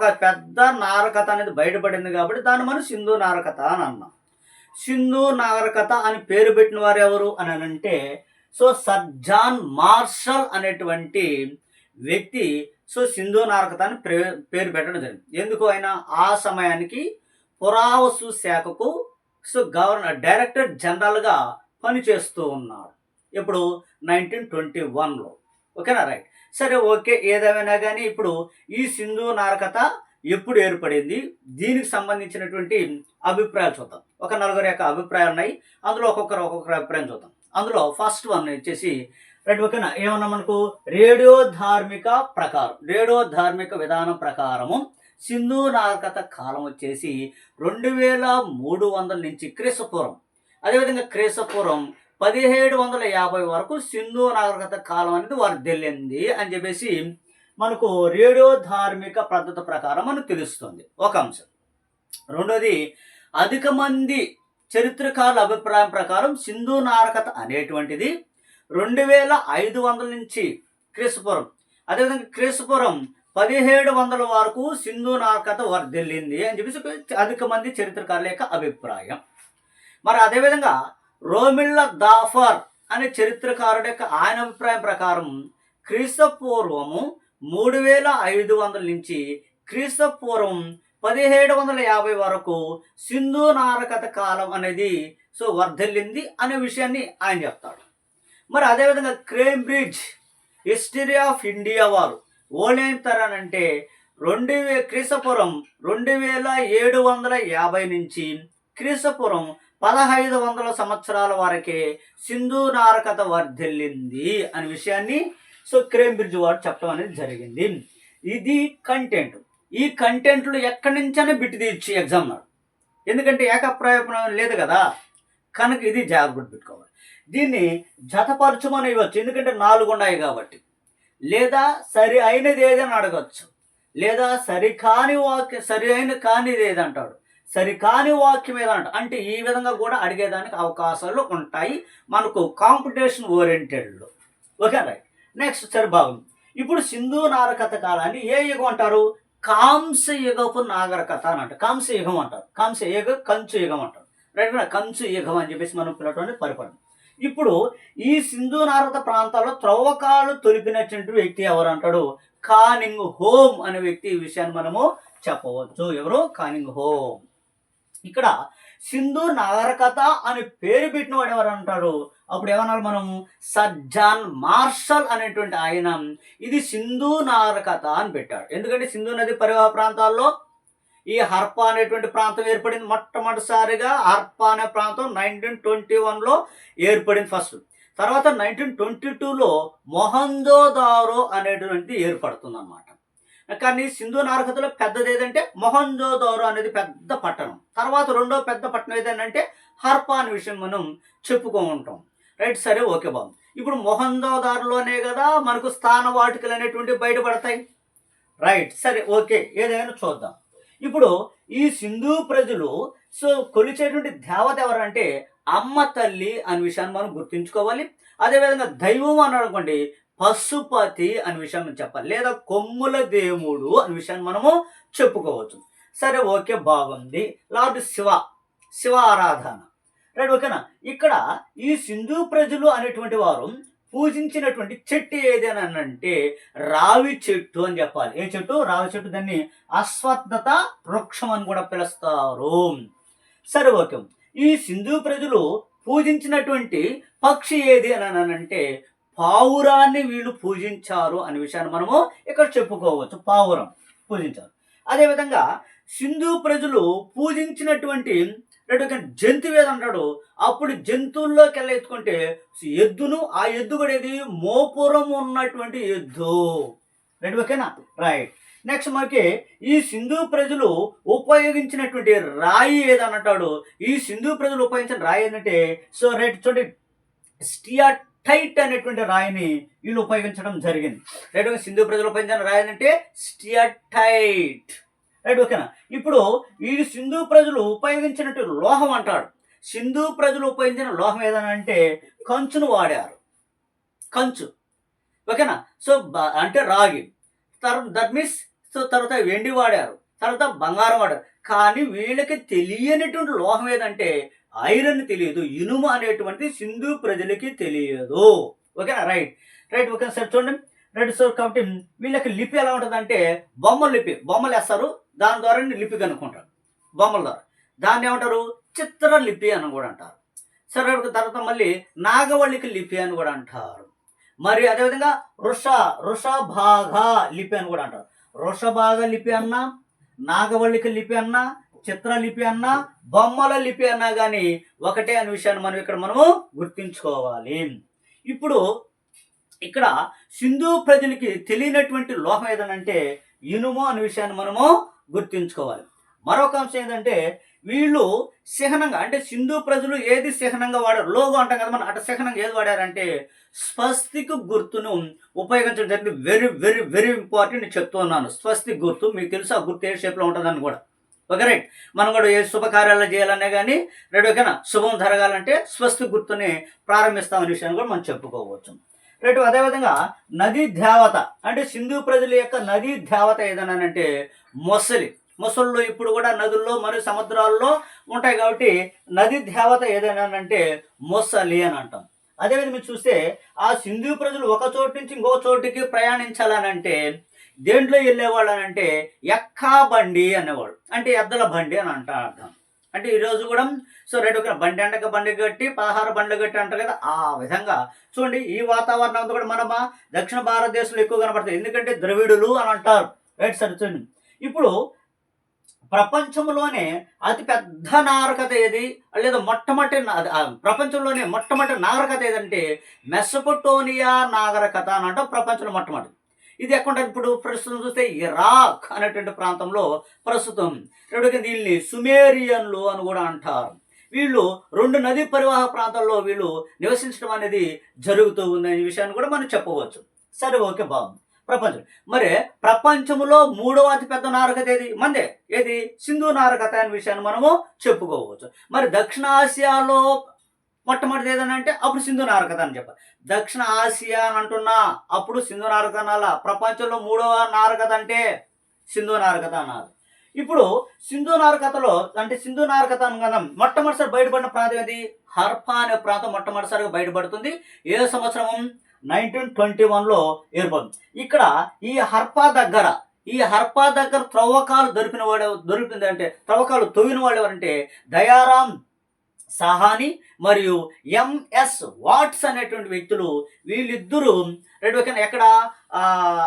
ఒక పెద్ద నారకత అనేది బయటపడింది కాబట్టి దాన్ని మనం సింధు నారకత అని అన్నాం. సింధు నాగరికత అని పేరు పెట్టిన వారు ఎవరు అని అంటే సో సర్జాన్ మార్షల్ అనేటువంటి వ్యక్తి సో సింధు నారకత అని పేరు పెట్టడం జరిగింది. ఎందుకు ఆయన? ఆ సమయానికి పురావస్తు శాఖకు సో గవర్నర్ డైరెక్టర్ జనరల్గా పనిచేస్తూ ఉన్నాడు. ఇప్పుడు నైన్టీన్ ట్వంటీ వన్లో. ఓకేనా? రైట్. సరే ఓకే ఏదేమైనా కానీ ఇప్పుడు ఈ సింధు నారకత ఎప్పుడు ఏర్పడింది? దీనికి సంబంధించినటువంటి అభిప్రాయాలు చూద్దాం. ఒక నలుగురు యొక్క అభిప్రాయాలు ఉన్నాయి. అందులో ఒక్కొక్కరు ఒక్కొక్కరు అభిప్రాయం చూద్దాం. అందులో ఫస్ట్ వన్ వచ్చేసి రైట్ ఓకేనా? ఏమన్నా మనకు రేడియో ధార్మిక ప్రకారం రేడియో ధార్మిక విధానం ప్రకారము సింధు నాగరికత కాలం వచ్చేసి రెండు వేల మూడు వందల నుంచి క్రీస్తుపూర్వం. అదేవిధంగా క్రీస్తుపూర్వం పదిహేడు వందల యాభై వరకు సింధు నాగరికత కాలం అనేది వర్ధిల్లింది అని చెప్పేసి మనకు రేడియో ధార్మిక పద్ధతి ప్రకారం మనకు తెలుస్తుంది. ఒక అంశం. రెండోది అధిక మంది చరిత్రకారుల అభిప్రాయం ప్రకారం సింధు నాగరికత అనేటువంటిది రెండు వేల ఐదు వందల నుంచి క్రీస్తుపురం అదేవిధంగా క్రీస్తుపురం పదిహేడు వందల వరకు సింధు నాగరికత వర్ధిల్లింది అని చెప్పేసి అధిక మంది చరిత్రకారుల యొక్క అభిప్రాయం. మరి అదేవిధంగా రోమిళ్ళ దాఫర్ అనే చరిత్రకారుడు యొక్క ఆయన అభిప్రాయం ప్రకారం క్రీస్తపూర్వము మూడు వేల ఐదు వందల నుంచి క్రీస్తపూర్వం పదిహేడు వందల యాభై వరకు సింధు నారకత కాలం అనేది సో వర్ధిల్లింది అనే విషయాన్ని ఆయన చెప్తాడు. మరి అదేవిధంగా క్రేంబ్రిడ్జ్ హిస్టరీ ఆఫ్ ఇండియా వారు ఓలేం తరానంటే రెండు వే క్రీస్తపురం రెండు వేల ఏడు వందల యాభై నుంచి క్రీస్తపురం పదహైదు వందల సంవత్సరాల వరకే సింధు నారకత వర్ధిల్లింది అనే విషయాన్ని సో క్రేంబ్రిడ్జ్ వారు చెప్పడం అనేది జరిగింది. ఇది కంటెంట్ ఈ కంటెంట్లు ఎక్కడి నుంచైనా బిట్టి తీయచ్చు ఎగ్జామ్లో ఎందుకంటే ఏకప్రాయం లేదు కదా. కనుక ఇది జాగ్రత్త పెట్టుకోవాలి. దీన్ని జతపరచమని ఇవ్వచ్చు. ఎందుకంటే నాలుగు ఉన్నాయి కాబట్టి. లేదా సరి అయినది ఏదని అడగచ్చు. లేదా సరికాని వాక్య సరి అయిన కానిది ఏదంటాడు. సరికాని వాక్యం ఏదంట అంటే ఈ విధంగా కూడా అడిగేదానికి అవకాశాలు ఉంటాయి. మనకు కాంపిటీషన్ ఓరియంటెడ్లో ఓకే రైట్ నెక్స్ట్ సరిభాగం ఇప్పుడు సింధు నాగరికత కాలాన్ని ఏ యుగం అంటారు? కాంస యుగపు నాగరికత అని అంటారు. కాంస యుగం అంటారు. కాంస యుగ కంచు యుగం అంటారు. రైట్ కంచు యుగం అని చెప్పేసి మనం పిలవటువంటి పరిపాలన. ఇప్పుడు ఈ సింధు నారద ప్రాంతాల్లో త్రవ్వకాలు తొలిపినటువంటి వ్యక్తి ఎవరు అంటాడు? కానింగ్ హోమ్ అనే వ్యక్తి ఈ విషయాన్ని మనము చెప్పవచ్చు. ఎవరు? Cunningham. ఇక్కడ సింధు నాగరికత అని పేరు పెట్టిన వాడు ఎవరు అంటారు? అప్పుడు ఏమన్నారు మనం? సజ్జాన్ మార్షల్ అనేటువంటి ఆయన ఇది సింధు నాగరికత అని పెట్టాడు. ఎందుకంటే సింధు నది పరివాహ ప్రాంతాల్లో ఈ హర్పా అనేటువంటి ప్రాంతం ఏర్పడింది మొట్టమొదటిసారిగా. హర్పా అనే ప్రాంతం నైన్టీన్ ట్వంటీ వన్లో ఏర్పడింది ఫస్ట్. తర్వాత నైన్టీన్ ట్వంటీ టూలో మొహంజోదారో అనేటువంటి ఏర్పడుతుంది అనమాట కానీ సింధు నాగరికతలో పెద్దది ఏదంటే మొహంజోదారో అనేది పెద్ద పట్టణం. తర్వాత రెండో పెద్ద పట్టణం ఏదంటే హర్పా అనే విషయం మనం చెప్పుకో ఉంటాం. రైట్ సరే ఓకే బాబు. ఇప్పుడు మొహంజోదారులోనే కదా మనకు స్థాన వాటికలు అనేటువంటి బయటపడతాయి. రైట్ సరే ఓకే ఏదైనా చూద్దాం. ఇప్పుడు ఈ సింధు ప్రజలు సో కొలిచేటువంటి దేవత ఎవరంటే అమ్మ తల్లి అనే విషయాన్ని మనం గుర్తుంచుకోవాలి. అదేవిధంగా దైవం అని అనుకోండి పశుపతి అనే విషయం మనం చెప్పాలి. లేదా కొమ్ముల దేవుడు అనే విషయాన్ని మనము చెప్పుకోవచ్చు. సరే ఓకే బాగుంది. లార్డ్ శివ శివ ఆరాధన. రైట్ ఓకేనా? ఇక్కడ ఈ సింధు ప్రజలు అనేటువంటి వారు పూజించినటువంటి చెట్టు ఏదైనా అంటే రావి చెట్టు అని చెప్పాలి. ఏ చెట్టు? రావి చెట్టు దాన్ని అశ్వత్థత వృక్షం అని కూడా పిలుస్తారు. సరే ఓకే. ఈ సింధు ప్రజలు పూజించినటువంటి పక్షి ఏది అని అంటే పావురాన్ని వీళ్ళు పూజించారు అనే విషయాన్ని మనము ఇక్కడ చెప్పుకోవచ్చు. పావురం పూజించారు. అదేవిధంగా సింధు ప్రజలు పూజించినటువంటి రెండు జంతువు అంటాడు. అప్పుడు జంతువుల్లోకి వెళ్ళి ఎత్తుకుంటే ఎద్దును ఆ ఎద్దు కూడా ఏది? మోపురం ఉన్నటువంటి ఎద్దు. రైట్ ఓకేనా? రైట్. నెక్స్ట్ మనకి ఈ సింధు ప్రజలు ఉపయోగించినటువంటి రాయి ఏదన్నట్టాడు ఈ సింధు ప్రజలు ఉపయోగించిన రాయి ఏంటంటే సో రైట్ చూడండి. స్టియాట్ టైట్ అనేటువంటి రాయిని వీళ్ళు ఉపయోగించడం జరిగింది. రైట్ ఓకే సింధు ప్రజలు ఉపయోగించిన రాయి ఏంటంటే స్టియాటైట్ రైట్ ఓకేనా? ఇప్పుడు ఈ సింధు ప్రజలు ఉపయోగించినట్టు లోహం అంటాడు. సింధు ప్రజలు ఉపయోగించిన లోహం ఏదైనా అంటే కంచును వాడారు. కంచు. ఓకేనా? సో బ- అంటే రాగి. దట్ మీన్స్ సో తర్వాత వెండి వాడారు. తర్వాత బంగారం వాడారు. కానీ వీళ్ళకి తెలియనటువంటి లోహం ఏదంటే ఐరన్ తెలియదు ఇనుము అనేటువంటిది సింధు ప్రజలకి తెలియదు. ఓకేనా రైట్. రైట్ ఓకే సార్ చూడండి. రైట్ సార్ కాబట్టి వీళ్ళకి లిపి ఎలా ఉంటుందంటే బొమ్మల లిపి బొమ్మలు వేస్తారు దాని ద్వారా లిపి కనుక్కుంటారు బొమ్మల ద్వారా. దాన్ని ఏమంటారు? చిత్ర లిపి అని కూడా అంటారు. సరే తర్వాత మళ్ళీ నాగవళికి లిపి అని కూడా అంటారు. మరి అదేవిధంగా వృష వృషభాగ లిపి అని కూడా అంటారు. వృషభాగ లిపి అన్నా నాగవళికి లిపి అన్నా చిత్రలిపి అన్నా బొమ్మల లిపి అన్నా కానీ ఒకటే అనే విషయాన్ని మనం ఇక్కడ మనము గుర్తుంచుకోవాలి. ఇప్పుడు ఇక్కడ సింధు ప్రజలకి తెలియనటువంటి లోహం ఏదనంటే ఇనుము అనే విషయాన్ని మనము గుర్తుంచుకోవాలి. మరొక అంశం ఏంటంటే వీళ్ళు శిహనంగా అంటే సింధు ప్రజలు ఏది శిహనంగా వాడారు? లోగో అంటాం కదా మనం అటు శిహనంగా ఏది వాడారంటే స్వస్తిక గుర్తును ఉపయోగించడం జరిగింది. వెరీ వెరీ వెరీ ఇంపార్టెంట్ చెప్తున్నాను స్వస్తిక్ గుర్తు మీకు తెలుసు ఆ గుర్తు ఏ షేప్లో ఉంటుందని కూడా. Okay right. మనం కూడా ఏ శుభకార్యాలు చేయాలనే కానీ రెడీ ఓకేనా? శుభం జరగాలంటే స్వస్తి గుర్తుని ప్రారంభిస్తామనే విషయాన్ని కూడా మనం చెప్పుకోవచ్చు. రేటు అదేవిధంగా నదీ దేవత అంటే సింధు ప్రజల యొక్క నదీ దేవత ఏదనంటే మొసలి. మొసళ్ళు ఇప్పుడు కూడా నదుల్లో మరియు సముద్రాల్లో ఉంటాయి కాబట్టి నది దేవత ఏదైనానంటే మొసలి అని అంటాం. అదేవిధంగా మీరు చూస్తే ఆ సింధు ప్రజలు ఒక చోటు నుంచి ఇంకో చోటుకి ప్రయాణించాలనంటే దేంట్లో వెళ్ళేవాళ్ళు అని అంటే ఎక్కా బండి అనేవాడు. అంటే ఎద్దల బండి అని అంట అర్థం. అంటే ఈరోజు కూడా సో రెండు బండి అంటక బండి కట్టి పదహార బండ్లు కట్టి అంటారు కదా ఆ విధంగా. చూడండి ఈ వాతావరణం అంతా కూడా మన దక్షిణ భారతదేశంలో ఎక్కువ కనపడుతుంది ఎందుకంటే ద్రవిడులు అని అంటారు. రైట్ సరే చూడండి. ఇప్పుడు ప్రపంచంలోనే అతి పెద్ద నాగరికత ఏది? లేదా మొట్టమొదటి ప్రపంచంలోనే మొట్టమొదటి నాగరికత ఏదంటే మెసపటోనియా నాగరికత అని అంటాం ప్రపంచంలో మొట్టమొదటి. ఇది ఎక్కడ ఇప్పుడు ప్రస్తుతం చూస్తే ఇరాక్ అనేటువంటి ప్రాంతంలో ప్రస్తుతం రెండోది దీన్ని సుమేరియన్లు అని కూడా అంటారు. వీళ్ళు రెండు నదీ పరివాహ ప్రాంతాల్లో వీళ్ళు నివసించడం అనేది జరుగుతూ ఉందనే విషయాన్ని కూడా మనం చెప్పవచ్చు. సరే ఓకే బాబు. ప్రపంచం. మరి ప్రపంచంలో మూడవ అతిపెద్ద నారకత ఏది? మందే. ఏది? సింధు నారకత అనే విషయాన్ని మనము చెప్పుకోవచ్చు. మరి దక్షిణ ఆసియాలో మొట్టమొదటిది ఏదైనా అంటే అప్పుడు సింధు నారకత అని చెప్పాలి. దక్షిణ ఆసియా అని అంటున్నా. అప్పుడు సింధు నారక అనాల. ప్రపంచంలో మూడవ నారకత అంటే సింధు నారకత అన్నారు ఇప్పుడు సింధు నారకతలో అంటే సింధు నారకత అని మొట్టమొదటిసారి బయటపడిన ప్రాంతం ఏది? హర్పా అనే ప్రాంతం మొట్టమొదటిసారిగా బయటపడుతుంది. ఏ సంవత్సరం నైన్టీన్ ట్వంటీ వన్లో ఏర్పడింది. ఇక్కడ ఈ హర్పా దగ్గర ఈ హర్పా దగ్గర త్రవ్వకాలు దొరికిన వాడు దొరికింది అంటే త్రవ్వకాలు తొవిన వాళ్ళు ఎవరంటే దయారాం సహాని మరియు ఎంఎస్ వాట్స్ అనేటువంటి వ్యక్తులు వీళ్ళిద్దరూ రెండు ఎక్కడ?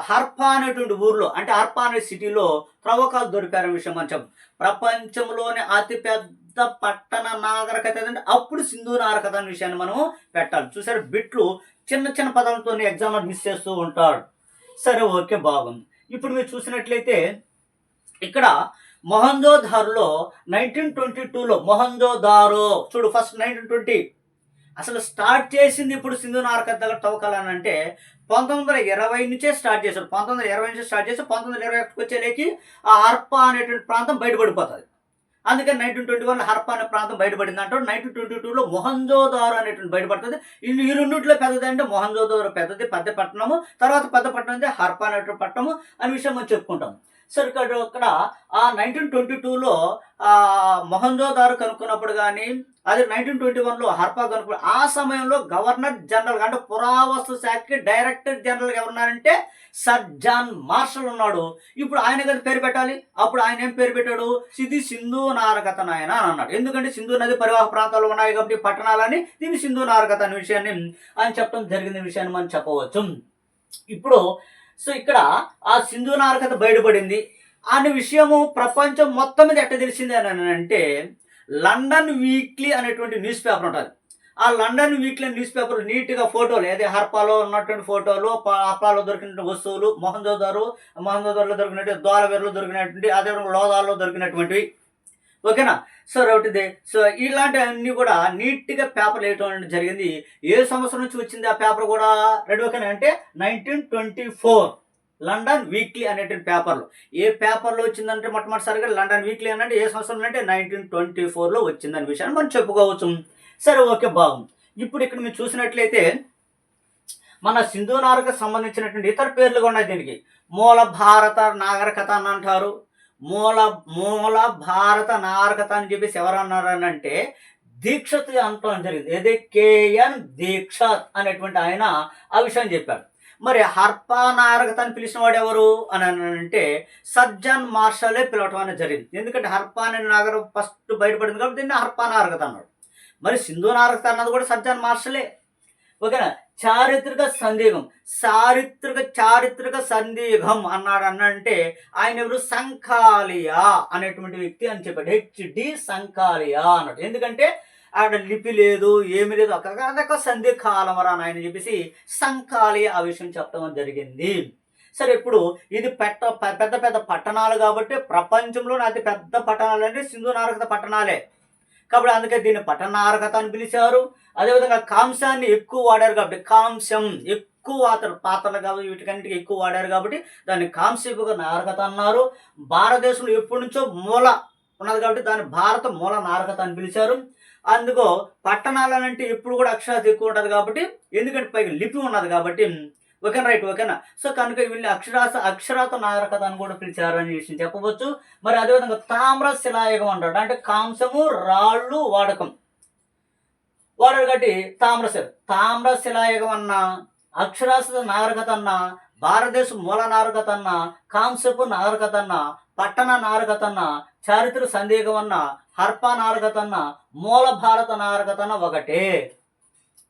హర్పా అనేటువంటి ఊర్లో అంటే హర్పా అనే సిటీలో త్రవ్వకాలు దొరికారనే విషయం మనం చెప్పం ప్రపంచంలోనే అతిపెద్ద పట్టణ నాగరికత ఏంటంటే అప్పుడు సింధు నాగరికత అనే విషయాన్ని మనం పెట్టాలి. చూసారు? బిట్లు చిన్న చిన్న పదాలతో ఎగ్జామ్ మిస్ చేస్తూ ఉంటాడు సరే ఓకే బాగుంది. ఇప్పుడు మీరు చూసినట్లయితే ఇక్కడ మొహంజోదార్లో నైన్టీన్ ట్వంటీ టూలో మొహంజోదారో చూడు ఫస్ట్ నైన్టీన్ ట్వంటీ అసలు స్టార్ట్ చేసింది ఇప్పుడు సింధు నారకత్ దగ్గర తవ్వకాలని అంటే పంతొమ్మిది వందల ఇరవై నుంచే స్టార్ట్ చేశారు. పంతొమ్మిది వందల ఇరవై నుంచి స్టార్ట్ చేసి పంతొమ్మిది వందల ఇరవై ఒకటికి వచ్చేలేకి ఆ హర్పా అనేటువంటి ప్రాంతం బయటపడిపోతుంది. అందుకని నైన్టీన్ ట్వంటీ వన్ హర్పా అనే ప్రాంతం బయటపడింది అంటారు. నైన్టీన్ ట్వంటీ టూలో మొహంజోదారో అనేటువంటి బయటపడుతుంది. ఇల్లు ఈ రెండింటిలో పెద్దది అంటే మొహంజోదారో పెద్దది పెద్ద పట్టణము తర్వాత పెద్ద పట్టణం అంటే హర్పా అనేటువంటి పట్టణము అనే విషయం మనం చెప్పుకుంటాం సో ఇక్కడ ఇక్కడ ఆ నైన్టీన్ ట్వంటీ టూలో మొహంజోదారు కనుక్కున్నప్పుడు కానీ అదే నైన్టీన్ ట్వంటీ వన్లో హర్పా కనుక్కున్న ఆ సమయంలో గవర్నర్ జనరల్ అంటే పురావస్తు శాఖకి డైరెక్టర్ జనరల్ ఎవరున్నారంటే సర్ జాన్ మార్షల్ ఉన్నాడు. ఇప్పుడు ఆయన కదా పేరు పెట్టాలి. అప్పుడు ఆయన ఏం పేరు పెట్టాడు? ఇది సింధు నారకత నాయన అని అన్నాడు. ఎందుకంటే సింధు నది పరివాహ ప్రాంతాలు ఉన్నాయి కాబట్టి పట్టణాలని దీన్ని సింధు నారకత అనే విషయాన్ని ఆయన చెప్పడం జరిగిన విషయాన్ని మనం చెప్పవచ్చు. ఇప్పుడు సో ఇక్కడ ఆ సింధు నారకత బయటపడింది. అనే విషయము ప్రపంచం మొత్తం మీద ఎట్ట తెలిసింది అని అంటే లండన్ వీక్లీ అనేటువంటి న్యూస్ పేపర్ ఉంటుంది. ఆ లండన్ వీక్లీ న్యూస్ పేపర్ నీట్గా ఫోటోలు అదే హర్పాలో ఉన్నటువంటి ఫోటోలు ప- హర్పాలో వస్తువులు మొహంజోదారు మొహంజోదారులో దొరికినటువంటి ద్వారవేరులో దొరికినటువంటి అదే లోదాల్లో దొరికినటువంటివి. ఓకేనా? సో ఒకటిది సో ఇలాంటి అన్ని కూడా నీట్గా పేపర్ వేయటం జరిగింది. ఏ సంవత్సరం నుంచి వచ్చింది ఆ పేపర్ కూడా? రెడీ ఓకేనా? అంటే nineteen twenty four London weekly అనేటువంటి పేపర్లు. ఏ పేపర్లో వచ్చిందంటే మొట్టమొదటిసారిగా లండన్ వీక్లీ అంటే ఏ సంవత్సరం అంటే నైన్టీన్ ట్వంటీ ఫోర్లో వచ్చిందనే విషయాన్ని మనం చెప్పుకోవచ్చు. సరే ఓకే బాగుంది ఇప్పుడు ఇక్కడ మీరు చూసినట్లయితే మన సింధు నారకు సంబంధించినటువంటి ఇతర పేర్లు కూడా ఉన్నాయి దీనికి. మూల భారత నాగరికత అని అంటారు. మూల మూల భారత నారకత అని చెప్పేసి ఎవరన్నారు అని అంటే దీక్షత్ అంటం జరిగింది. ఏది? కేఎన్ దీక్షత్ అనేటువంటి ఆయన ఆ విషయం చెప్పాడు. మరి హర్పా నారకత అని పిలిచిన వాడు ఎవరు అని అంటే సజ్జన్ మార్షలే పిలవటం అనేది జరిగింది. ఎందుకంటే హర్పా అనే నాగరం ఫస్ట్ బయటపడింది కాబట్టి దీన్ని హర్పా నారకత అన్నాడు. మరి సింధు నారకత అన్నది కూడా సజ్జన్ మార్షలే. ఓకేనా? చారిత్రక సందేహం చారిత్రక చారిత్రక సందేహం అన్నాడు అన్నంటే ఆయన ఎవరు? సంఖాలియా అనేటువంటి వ్యక్తి అని చెప్పాడు. హెచ్డి సంఖాలియా అన్నాడు. ఎందుకంటే ఆడ లిపి లేదు ఏమీ లేదు. ఒక అదొక సంధి కాలం అని చెప్పేసి సంఖాలి ఆ విషయం చెప్పడం జరిగింది. సరే ఇప్పుడు ఇది పెట్ట పెద్ద పెద్ద పట్టణాలు కాబట్టి ప్రపంచంలోనే అతి పెద్ద పట్టణాలు అంటే సింధు నారకత పట్టణాలే. కాబట్టి అందుకే దీన్ని పట్టణ అని పిలిచారు. అదేవిధంగా కాంశాన్ని ఎక్కువ వాడారు కాబట్టి కాంశం ఎక్కువ వాతలు పాత్రలు కాబట్టి వీటికన్నిటికీ ఎక్కువ వాడారు కాబట్టి దాన్ని కాంస్యపుగా నారకత అన్నారు. భారతదేశంలో ఎప్పటి నుంచో మూల ఉన్నది కాబట్టి దాన్ని భారత మూల నారకత అని పిలిచారు. అందుకో పట్టణాలనంటే ఎప్పుడు కూడా అక్షరాలు ఎక్కువ ఉంటుంది కాబట్టి ఎందుకంటే పైగా లిపి ఉన్నది కాబట్టి ఓకేనా రైట్ ఓకేనా సో కనుక వీళ్ళని అక్షరాస అక్షరాత నాగరికత అని కూడా పిలిచారు అని విషయం చెప్పవచ్చు. మరి అదేవిధంగా తామ్ర శిలాయుగం అంటాడు అంటే కాంసము రాళ్ళు వాడకం. వాడారు కాబట్టి తామ్రశిల. తామ్రశిలాయుగం అన్న అక్షరాస్యత నాగరికత అన్న భారతదేశం మూల నాగరికత అన్న కాంసపు నాగరికత అన్న పట్టణ నాగరికత అన్న చారిత్ర సందేహం అన్న హర్ప నాగరికత అన్న మూల భారత నాగరికత అన్న ఒకటే.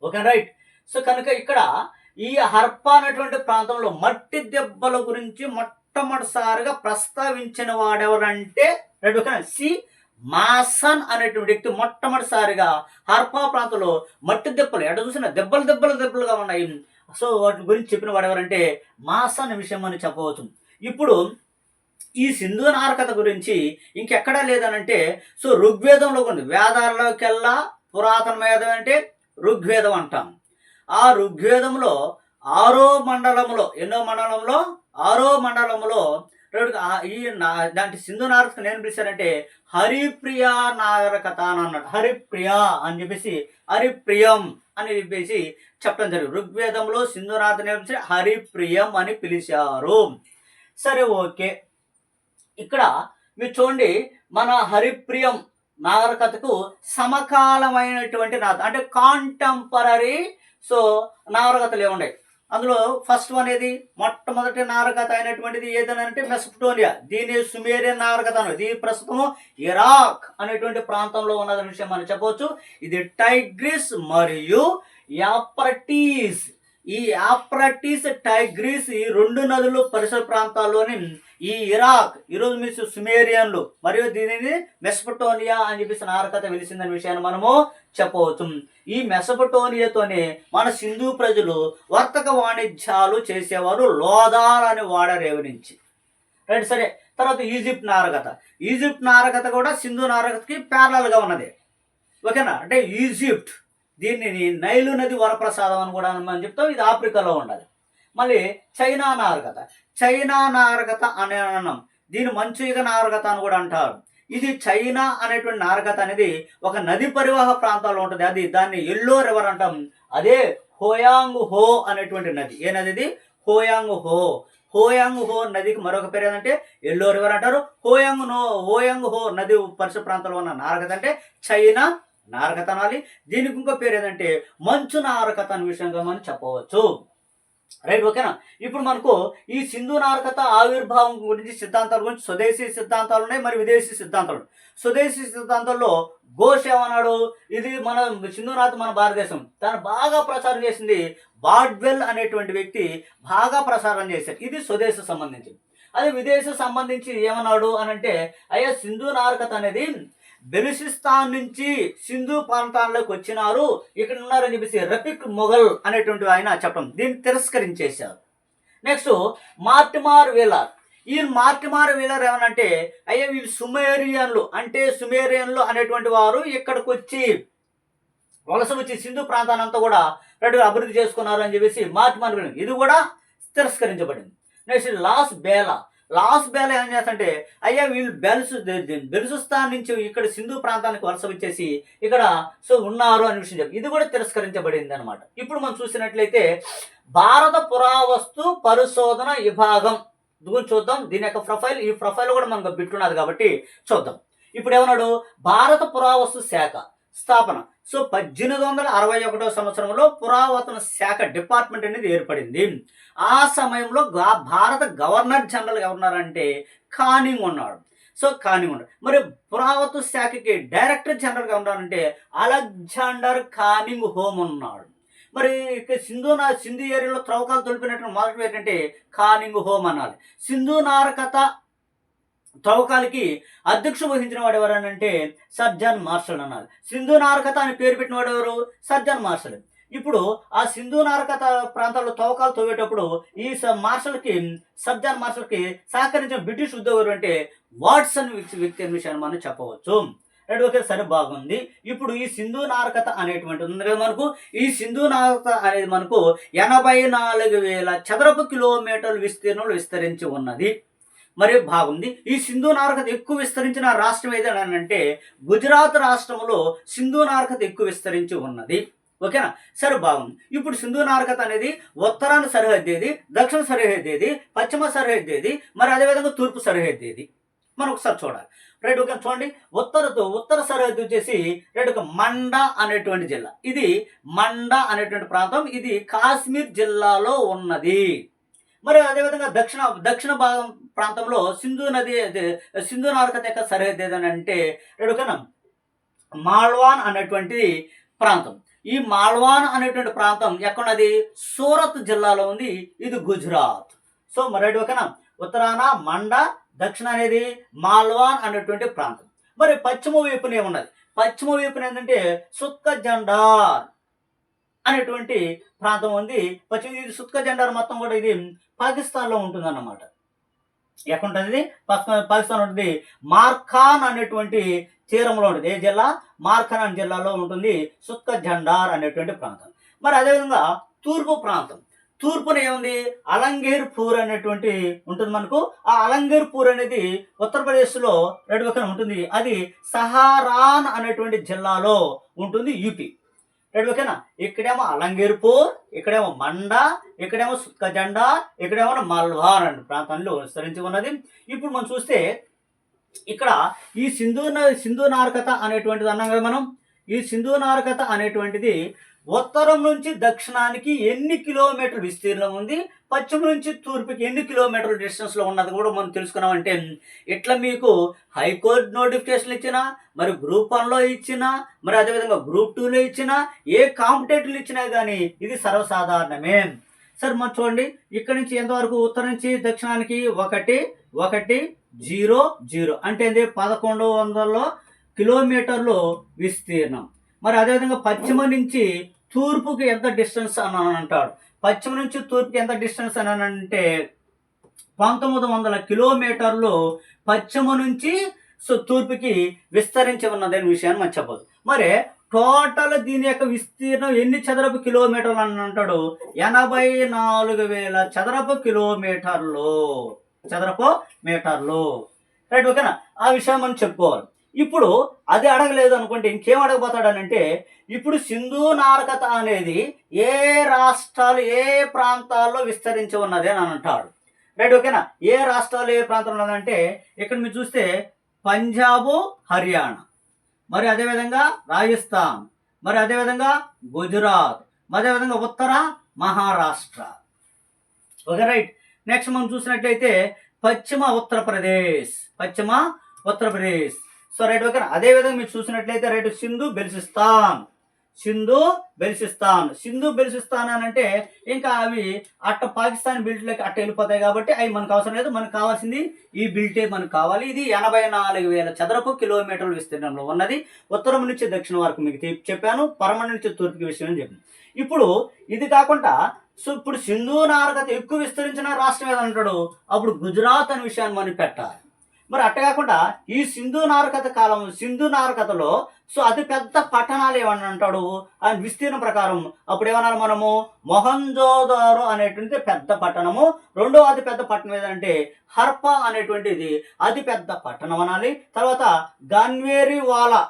Okay right. సో కనుక ఇక్కడ ఈ హర్ప అనేటువంటి ప్రాంతంలో మట్టి దెబ్బల గురించి మొట్టమొదటిసారిగా ప్రస్తావించిన వాడెవరంటే రైట్ ఓకే సి మాసన్ అనేటువంటి వ్యక్తి మొట్టమొదటిసారిగా హర్పా ప్రాంతంలో మట్టి దెబ్బలు ఎడ చూసిన దెబ్బలు దెబ్బలు దెబ్బలుగా ఉన్నాయి. సో వాటి గురించి చెప్పిన వాడు ఎవరంటే మాసన్ విషయం అని చెప్పవచ్చు. ఇప్పుడు ఈ సింధు నారకత గురించి ఇంకెక్కడా లేదనంటే సో ఋగ్వేదంలో ఉంది వేదాల్లోకెల్లా పురాతన వేదం అంటే ఋగ్వేదం అంటాం. ఆ ఋగ్వేదంలో ఆరో మండలంలో ఎన్నో మండలంలో? ఆరో మండలంలో ఈ నా- సింధు నారకత నేను పిలిచారంటే హరిప్రియ నాగరికత అని అన్నాడు. హరిప్రియ అని చెప్పేసి హరిప్రియం అని చెప్పేసి చెప్పడం జరిగింది. ఋగ్వేదంలో సింధు నారకత హరిప్రియం అని పిలిచారు. సరే ఓకే. ఇక్కడ మీరు చూడండి మన హరిప్రియం నాగరికతకు సమకాలమైనటువంటి నాగ అంటే కాంటెంపరీ సో నాగరికతలు ఏమున్నాయి అందులో ఫస్ట్ వన్ ఏది? మొట్టమొదటి నాగరికత అయినటువంటిది ఏదనంటే మెసప్టోనియా దీని సుమేరియన్ నాగరికత అన్నది దీని ప్రస్తుతం ఇరాక్ అనేటువంటి ప్రాంతంలో ఉన్నదని విషయం మనం చెప్పవచ్చు. ఇది టైగ్రిస్ మరియు యాప్రటీస్. ఈ యాప్రటీస్ టైగ్రిస్ ఈ రెండు నదులు పరిసర ప్రాంతాల్లోని ఈ ఇరాక్ ఈరోజు మీరు సుమేరియన్లు మరియు దీనిని మెస్పటోనియా అని చెప్పేసి నారకత వెలిసిందనే విషయాన్ని మనము చెప్పవచ్చు. ఈ మెసపటోనియాతోనే మన సింధు ప్రజలు వర్తక వాణిజ్యాలు చేసేవారు లోదార్ అని వాడ నుంచి. రైట్ సరే. తర్వాత ఈజిప్ట్ నారకత. ఈజిప్ట్ నారకత కూడా సింధు నారకతకి parallel ఉన్నది. ఓకేనా? అంటే ఈజిప్ట్ దీనిని నైలు నది వరప్రసాదం అని కూడా మనం చెప్తాం. ఇది ఆఫ్రికాలో ఉండదు మళ్ళీ చైనా నారకత. చైనా నాగరికత అనే అన్నాం. దీని మంచుయుగ నాగరికత అని కూడా అంటారు. ఇది చైనా అనేటువంటి నాగరికత అనేది ఒక నది పరివాహ ప్రాంతాల్లో ఉంటుంది. అది దాన్ని ఎల్లో రివర్ అంటాం. అదే హోయాంగ్ హో అనేటువంటి నది. ఏ నది ఇది? హోయాంగ్ హో. హోయాంగ్ హో నదికి మరొక పేరు ఏంటంటే ఎల్లో రివర్ అంటారు. హోయాంగ్ నో హోయాంగ్ హో నది పరిసర ప్రాంతంలో ఉన్న నారకత అంటే చైనా నారకత అనాలి. దీనికి ఇంకో పేరు ఏంటంటే మంచు నారకత అనే విషయంగా మనం చెప్పవచ్చు. రైట్ ఓకేనా? ఇప్పుడు మనకు ఈ సింధు నారకత ఆవిర్భావం గురించి సిద్ధాంతాల గురించి స్వదేశీ సిద్ధాంతాలు ఉన్నాయి మరి విదేశీ సిద్ధాంతాలు స్వదేశీ సిద్ధాంతాల్లో ఘోష్ ఏమన్నాడు? ఇది మన సింధునాథ్ మన భారతదేశం. తను బాగా ప్రచారం చేసింది బాడ్వెల్ అనేటువంటి వ్యక్తి బాగా ప్రచారం చేశారు ఇది స్వదేశ సంబంధించి అది విదేశ సంబంధించి ఏమన్నాడు అని అంటే అయ్యా సింధు నారకత అనేది బెలుచిస్తాన్ నుంచి సింధు ప్రాంతాల్లోకి వచ్చినారు. ఇక్కడ ఉన్నారని చెప్పేసి రఫిక్ మొఘల్ అనేటువంటి ఆయన చెప్పడం దీన్ని తిరస్కరించేశారు. Next మార్టిమార్ velar. ఈ మార్టిమార్ వీలర్ ఏమనంటే అయ్యా వీళ్ళు సుమేరియన్లు అంటే సుమేరియన్లు అనేటువంటి వారు ఇక్కడికి వచ్చి వలస వచ్చి సింధు ప్రాంతాన్ని అంతా కూడా రెడ్డిగా అభివృద్ధి చేసుకున్నారు అని చెప్పేసి మార్టిమార్ వీలర్ ఇది కూడా తిరస్కరించబడింది. నెక్స్ట్ లాస్ బేలా లాస్ట్ బేల్ ఏం చేస్తంటే అయ్యా వీళ్ళు బెల్స్ బెల్సుస్థాన్ నుంచి ఇక్కడ సింధు ప్రాంతానికి వలస వచ్చేసి ఇక్కడ సో ఉన్నారు అని విషయం చెప్పి ఇది కూడా తిరస్కరించబడింది అనమాట ఇప్పుడు మనం చూసినట్లయితే భారత పురావస్తు పరిశోధన విభాగం. గురించి చూద్దాం దీని యొక్క ప్రొఫైల్ ఈ ప్రొఫైల్ కూడా మనకు బిట్టున్నది కాబట్టి చూద్దాం. ఇప్పుడు ఏమన్నాడు? భారత పురావస్తు శాఖ. స్థాపన. సో పద్దెనిమిది వందల అరవై ఒకటో సంవత్సరంలో పురావతన శాఖ డిపార్ట్మెంట్ అనేది ఏర్పడింది. ఆ సమయంలో భారత గవర్నర్ జనరల్ ఎవరున్నారు అంటే కానింగ్ ఉన్నాడు. సో కానింగ్ ఉన్నాడు. మరి పురావతు శాఖకి డైరెక్టర్ జనరల్గా ఉన్నారంటే అలెగ్జాండర్ కానింగ్ హోమ్ ఉన్నాడు. మరి సింధు నా సింధు ఏరియాలో త్రవ్వకాలు తొలిపినట్టు మొదటి ఏంటంటే కానింగ్ హోమ్ అనాలి. సింధు నారకత తవ్వకాలకి అధ్యక్ష వహించిన వాడు ఎవరనంటే సర్జన్ మార్షల్ అన్నారు. సింధు నారకథ అని పేరు పెట్టిన వాడు ఎవరు? Sir John Marshall. ఇప్పుడు ఆ సింధు నారకత ప్రాంతాల్లో తవ్వకాలు తవ్వేటప్పుడు ఈ మార్షల్కి సర్జన్ మార్షల్కి సహకరించిన బ్రిటిష్ ఉద్యోగులు అంటే వాట్సన్ వ్యక్తి అనే విషయాన్ని మనం చెప్పవచ్చు. రైట్ ఓకే సరే బాగుంది. ఇప్పుడు ఈ సింధు నారకత అనేటువంటి ఉంది కదా మనకు. ఈ సింధు నారకత అనేది మనకు ఎనభై నాలుగు వేల చదరపు కిలోమీటర్లు విస్తీర్ణంలో విస్తరించి ఉన్నది. మరి బాగుంది. ఈ సింధు నారకత ఎక్కువ విస్తరించిన రాష్ట్రం ఏదైనా అంటే గుజరాత్ రాష్ట్రంలో సింధు నారకత ఎక్కువ విస్తరించి ఉన్నది. ఓకేనా? సరే బాగుంది. ఇప్పుడు సింధు నారకత అనేది ఉత్తరాన సరిహద్దు ఏది దక్షిణ సరిహద్దు ఏది పశ్చిమ సరిహద్దు ఏది మరి అదేవిధంగా తూర్పు సరిహద్దు ఏది మనం ఒకసారి చూడాలి. రైట్ ఓకే చూడండి. ఉత్తరతో ఉత్తర సరిహద్దు వచ్చేసి రైట్ ఒక మండా అనేటువంటి జిల్లా. ఇది మండ అనేటువంటి ప్రాంతం. ఇది కాశ్మీర్ జిల్లాలో ఉన్నది. మరి అదేవిధంగా దక్షిణ దక్షిణ భాగం ప్రాంతంలో సింధు నది సింధు నారకథ యొక్క సరిహద్దు ఏదని అంటే రైట్ మాల్వాన్ అనేటువంటి ప్రాంతం. ఈ మాల్వాన్ అనేటువంటి ప్రాంతం ఎక్కడున్నది? సూరత్ జిల్లాలో ఉంది. ఇది గుజరాత్. సో మరి రైట్ ఉత్తరాన మండ దక్షిణ అనేది మాల్వాన్ అనేటువంటి ప్రాంతం. మరి పశ్చిమ వైపున ఏమున్నది? పశ్చిమ వైపున ఏంటంటే సుక్క జండార్ అనేటువంటి ప్రాంతం ఉంది. పశ్చిమ ఇది సుక్క జెండార్ మొత్తం కూడా ఇది పాకిస్తాన్లో ఉంటుంది అన్నమాట ఎక్కడుంటుంది? పశ్చిమ- పాకిస్తాన్ ఉంటుంది. మార్ఖాన్ అనేటువంటి తీరంలో ఉంటుంది. ఏ జిల్లా? మార్ఖాన్ అనే జిల్లాలో ఉంటుంది సుక్క జండార్ అనేటువంటి ప్రాంతం. మరి అదేవిధంగా తూర్పు ప్రాంతం. తూర్పున ఏముంది? అలంగేర్ పూర్ అనేటువంటి ఉంటుంది మనకు. ఆ అలంగేర్ పూర్ అనేది ఉత్తరప్రదేశ్లో రెండు పక్కన ఉంటుంది. అది సహారాన్ అనేటువంటి జిల్లాలో ఉంటుంది యూపీ. రెండు ఓకేనా? ఇక్కడేమో అలంగీర్పూర్ ఇక్కడేమో మండ ఇక్కడేమో సుక్కజెండా ఇక్కడేమో మల్వార్ అనే ప్రాంతంలో విస్తరించి ఉన్నది ఇప్పుడు మనం చూస్తే ఇక్కడ ఈ సింధు న- సింధు నారకత అనేటువంటిది అన్నాం కదా మనం. ఈ సింధు నారకత అనేటువంటిది ఉత్తరం నుంచి దక్షిణానికి ఎన్ని కిలోమీటర్ విస్తీర్ణం ఉంది? పశ్చిమ నుంచి తూర్పుకి ఎన్ని కిలోమీటర్ల డిస్టెన్స్లో ఉన్నది కూడా మనం తెలుసుకున్నామంటే ఇట్లా మీకు హైకోర్టు నోటిఫికేషన్లు ఇచ్చినా మరి గ్రూప్ వన్లో ఇచ్చినా మరి అదేవిధంగా గ్రూప్ టూలో ఇచ్చినా ఏ కాంపిటేటివ్లు ఇచ్చినా కానీ ఇది సర్వసాధారణమే. సరే మనం చూడండి ఇక్కడ నుంచి ఎంతవరకు ఉత్తరం నుంచి దక్షిణానికి ఒకటి ఒకటి జీరో జీరో. అంటే ఏంది? పదకొండు వందల్లో కిలోమీటర్లు విస్తీర్ణం. మరి అదేవిధంగా పశ్చిమ నుంచి తూర్పుకి ఎంత డిస్టెన్స్ అని అంటాడు. పశ్చిమ నుంచి తూర్పుకి ఎంత డిస్టెన్స్ అని అంటే పంతొమ్మిది వందల కిలోమీటర్లు పశ్చిమ నుంచి సో తూర్పుకి విస్తరించి ఉన్నదనే విషయాన్ని మనం చెప్పదు మరి టోటల్ దీని యొక్క విస్తీర్ణం ఎన్ని చదరపు కిలోమీటర్లు అని అంటాడు? ఎనభై నాలుగు వేల చదరపు కిలోమీటర్లు. చదరపు మీటర్లు. రైట్ ఓకేనా? ఆ విషయం మనం చెప్పుకోవాలి. ఇప్పుడు అది అడగలేదు అనుకుంటే ఇంకేం అడగబోతాడనంటే ఇప్పుడు సింధు నారకత అనేది ఏ రాష్ట్రాలు ఏ ప్రాంతాల్లో విస్తరించి ఉన్నది అని అంటాడు. రైట్ ఓకేనా? ఏ రాష్ట్రాలు ఏ ప్రాంతంలో ఉన్నదంటే ఇక్కడ మీరు చూస్తే పంజాబు హర్యానా. మరి అదేవిధంగా రాజస్థాన్. మరి అదేవిధంగా గుజరాత్. మరి అదేవిధంగా ఉత్తర మహారాష్ట్ర. Okay right? నెక్స్ట్ మనం చూసినట్లయితే పశ్చిమ ఉత్తరప్రదేశ్. పశ్చిమ ఉత్తరప్రదేశ్. సో రైట్ ఓకే అదేవిధంగా మీరు చూసినట్లయితే రైట్ సింధు బెల్సిస్తాన్. సింధు బెల్సిస్తాన్. సింధు బెల్సిస్తాన్ అని అంటే ఇంకా అవి అట్ట పాకిస్తాన్ బిల్ట్లోకి అట్ట వెళ్ళిపోతాయి కాబట్టి అవి మనకు అవసరం లేదు. మనకు కావాల్సింది ఈ బిల్టే మనకు కావాలి. ఇది ఎనభై నాలుగు వేల చదరపు కిలోమీటర్ల విస్తీర్ణంలో ఉన్నది. ఉత్తరం నుంచి దక్షిణం వరకు మీకు చెప్పాను. పరమ నుంచి తూర్పుకి విషయం అని చెప్పాను. ఇప్పుడు ఇది కాకుండా సో ఇప్పుడు సింధు నారకత ఎక్కువ విస్తరించిన రాష్ట్రం ఏదంటాడు? అప్పుడు గుజరాత్ అనే విషయాన్ని మనం పెట్టాలి. మరి అట్ట కాకుండా ఈ సింధు నారకథ కాలం సింధు నారకథలో సో అతి పెద్ద పట్టణాలు ఏమని అంటాడు? ఆయన విస్తీర్ణం ప్రకారం అప్పుడు ఏమన్నారు మనము? మొహంజోదారో అనేటువంటి పెద్ద పట్టణము రెండో అతి పెద్ద పట్టణం ఏదంటే హర్ప అనేటువంటిది. అతి పెద్ద పట్టణం అనాలి. తర్వాత గన్వేరి వాలా.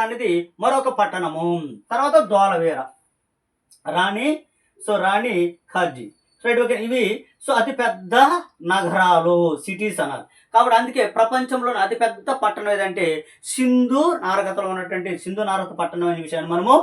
అనేది మరొక పట్టణము తర్వాత దోలవేర రాణి సో రాణి ఖర్జీ. రైట్ ఓకే ఇవి సో అతి పెద్ద నగరాలు సిటీస్ అన్నారు. కాబట్టి అందుకే ప్రపంచంలోని అతిపెద్ద పట్టణం ఏదంటే సింధు నారకథలో ఉన్నటువంటి సింధు నారక పట్టణం అనే విషయాన్ని మనము